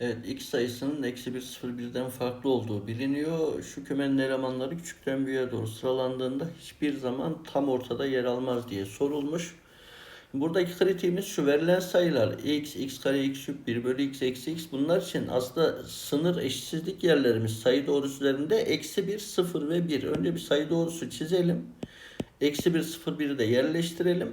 Evet, x sayısının eksi 1 0 1'den farklı olduğu biliniyor. Şu kümenin elemanları küçükten büyüğe doğru sıralandığında hiçbir zaman tam ortada yer almaz diye sorulmuş. Buradaki kritiğimiz şu verilen sayılar x, x kare, x küp, 1 bölü x, eksi x bunlar için aslında sınır eşitsizlik yerlerimiz sayı doğrusu üzerinde eksi 1, 0 ve 1. Önce bir sayı doğrusu çizelim. Eksi 1, 0, 1'i de yerleştirelim.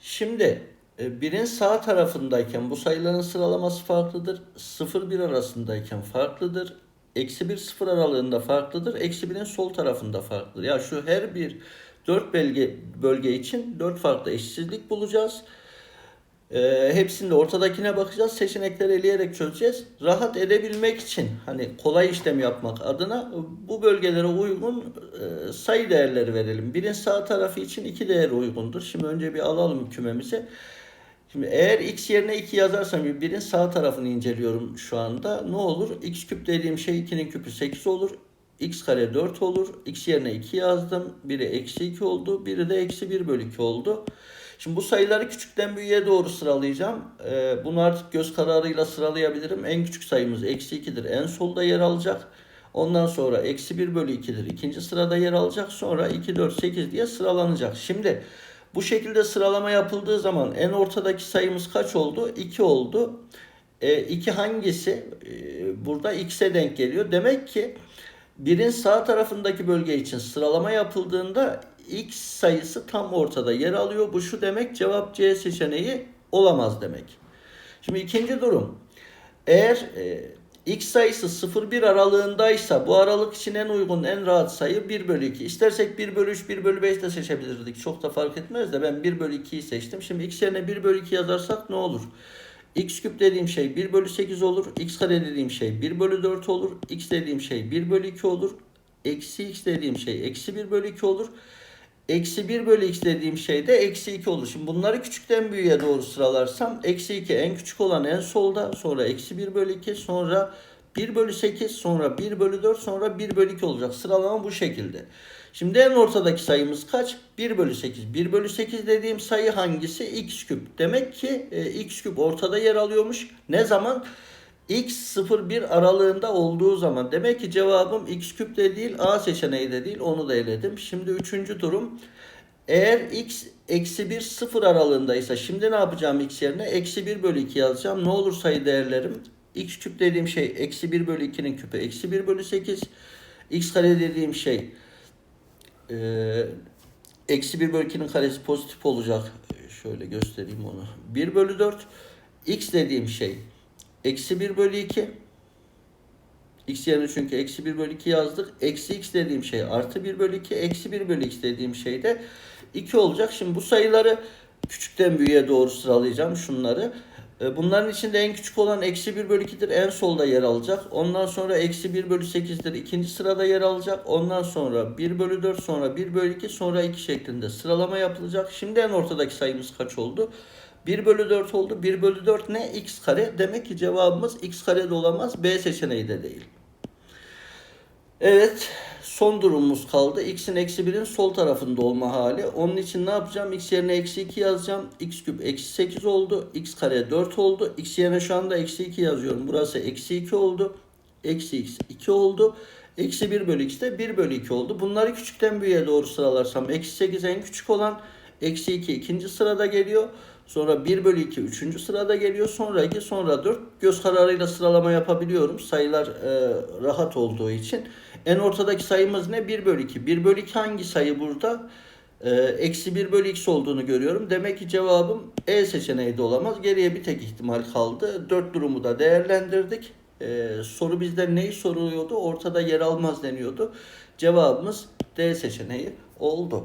Şimdi birin sağ tarafındayken bu sayıların sıralaması farklıdır. 0-1 arasındayken farklıdır. Eksi 1 0 aralığında farklıdır. Eksi 1'in sol tarafında farklıdır. Ya şu her bir 4 bölge, bölge için 4 farklı eşitsizlik bulacağız. E, hepsinde ortadakine bakacağız. Seçenekleri eleyerek çözeceğiz. Rahat edebilmek için hani kolay işlem yapmak adına bu bölgelere uygun e, sayı değerleri verelim. Birin sağ tarafı için iki değer uygundur. Şimdi önce bir alalım kümemizi. Şimdi eğer x yerine 2 yazarsam birin sağ tarafını inceliyorum şu anda. Ne olur? x küp dediğim şey 2'nin küpü 8 olur. x kare 4 olur. x yerine 2 yazdım. Biri eksi 2 oldu. Biri de eksi 1 bölü 2 oldu. Şimdi bu sayıları küçükten büyüğe doğru sıralayacağım. Ee, bunu artık göz kararıyla sıralayabilirim. En küçük sayımız eksi 2'dir. En solda yer alacak. Ondan sonra eksi 1 bölü 2'dir. İkinci sırada yer alacak. Sonra 2, 4, 8 diye sıralanacak. Şimdi bu şekilde sıralama yapıldığı zaman en ortadaki sayımız kaç oldu? 2 oldu. E, 2 hangisi? E, burada x'e denk geliyor. Demek ki birin sağ tarafındaki bölge için sıralama yapıldığında x sayısı tam ortada yer alıyor. Bu şu demek cevap C seçeneği olamaz demek. Şimdi ikinci durum. Eğer e, x sayısı 0-1 aralığındaysa bu aralık için en uygun en rahat sayı 1 bölü 2. İstersek 1 bölü 3 1 bölü 5 de seçebilirdik. Çok da fark etmez de ben 1 bölü 2'yi seçtim. Şimdi x yerine 1 bölü 2 yazarsak ne olur? x küp dediğim şey 1 bölü 8 olur. x kare dediğim şey 1 bölü 4 olur. x dediğim şey 1 bölü 2 olur. Eksi x dediğim şey eksi 1 bölü 2 olur. Eksi 1 bölü x dediğim şey de eksi 2 olur. Şimdi bunları küçükten büyüğe doğru sıralarsam eksi 2 en küçük olan en solda sonra eksi 1 bölü 2 sonra 1 bölü 8 sonra 1 bölü 4 sonra 1 bölü 2 olacak. Sıralama bu şekilde. Şimdi en ortadaki sayımız kaç? 1 bölü 8. 1 bölü 8 dediğim sayı hangisi? x küp. Demek ki e, x küp ortada yer alıyormuş. Ne zaman? X 0-1 aralığında olduğu zaman demek ki cevabım x küp de değil a seçeneği de değil onu da eledim. Şimdi üçüncü durum eğer x eksi 1 0 aralığındaysa şimdi ne yapacağım x yerine? Eksi 1 bölü 2 yazacağım. Ne olur sayı değerlerim? x küp dediğim şey eksi 1 bölü 2'nin küpü eksi 1 bölü 8. x kare dediğim şey e, eksi 1 bölü 2'nin karesi pozitif olacak. Şöyle göstereyim onu. 1 bölü 4. x dediğim şey Eksi 1 bölü 2. X yerine çünkü eksi 1 bölü 2 yazdık. Eksi x dediğim şey artı 1 bölü 2. Eksi 1 bölü x dediğim şey de 2 olacak. Şimdi bu sayıları küçükten büyüğe doğru sıralayacağım şunları. E, Bunların içinde en küçük olan eksi 1 bölü 2'dir. En solda yer alacak. Ondan sonra eksi 1 bölü 8'dir. ikinci sırada yer alacak. Ondan sonra 1 bölü 4 sonra 1 bölü 2 sonra 2 şeklinde sıralama yapılacak. Şimdi en ortadaki sayımız kaç oldu? 1 bölü 4 oldu. 1 bölü 4 ne? x kare. Demek ki cevabımız x kare de olamaz. B seçeneği de değil. Evet. Son durumumuz kaldı. x'in eksi 1'in sol tarafında olma hali. Onun için ne yapacağım? x yerine eksi 2 yazacağım. x küp eksi 8 oldu. x kare 4 oldu. x yerine şu anda eksi 2 yazıyorum. Burası eksi 2 oldu. Eksi x 2 oldu. Eksi 1 bölü x de 1 bölü 2 oldu. Bunları küçükten büyüğe doğru sıralarsam eksi 8 en küçük olan eksi 2 ikinci sırada geliyor. Sonra 1 bölü 2 üçüncü sırada geliyor. Sonra 2 sonra 4 göz kararıyla sıralama yapabiliyorum. Sayılar e, rahat olduğu için. En ortadaki sayımız ne? 1 bölü 2. 1 bölü 2 hangi sayı burada? E, Eksi 1 bölü x olduğunu görüyorum. Demek ki cevabım E seçeneği de olamaz. Geriye bir tek ihtimal kaldı. 4 durumu da değerlendirdik. E, soru bizden neyi soruyordu? Ortada yer almaz deniyordu. Cevabımız D seçeneği oldu.